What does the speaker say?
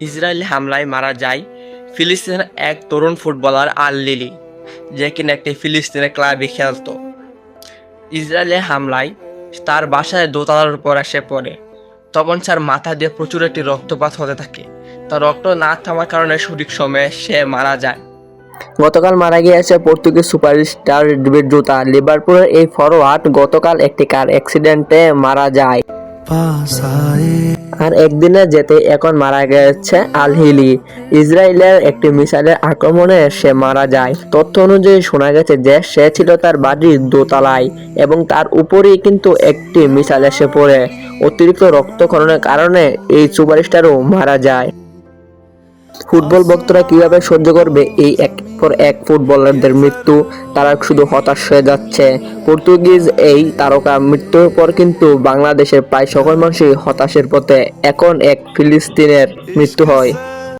Israeli হামলায় মারা যায় ফিলিস্তিনের এক তরুণ ফুটবলার আল লিলি যে কিনা একটি ফিলিস্তিনের ক্লাবে খেলতো। ইসরায়েলের হামলায় তার বাসায় দোতলার উপর এসে পড়ে। তখন তার মাথা দিয়ে প্রচুর একটি রক্তপাত হতে থাকে। তার রক্ত না থামার কারণে সঠিক সময়ে সে মারা যায়। গতকাল মারা গিয়েছে পর্তুগিজ সুপারস্টার ডেভিড জুতা। লিভারপুলের এই ফরওয়ার্ড গতকাল একটি কার অ্যাক্সিডেন্টে মারা যায়। আর একদিনে যেতে এখন মারা গেছে আল হিলি ইসরায়েলের একটি মিসাইলের আক্রমণে সে মারা যায়। তথ্য অনুযায়ী শোনা গেছে যে সে ছিল তার বাড়ির দোতলায় এবং তার উপরেই কিন্তু একটি মিসাইল এসে পড়ে। অতিরিক্ত রক্তক্ষরণের কারণে এই সুপারস্টারও মারা যায়। ফুটবল ভক্তরা কীভাবে সহ্য করবে এই এক পর এক ফুটবলারদের মৃত্যু, তারা শুধু হতাশ হয়ে যাচ্ছে। পর্তুগিজ এই তারকা মৃত্যুর পর কিন্তু বাংলাদেশের প্রায় সকল মানুষই হতাশের পথে এখন এক ফিলিস্তিনের মৃত্যু হয়।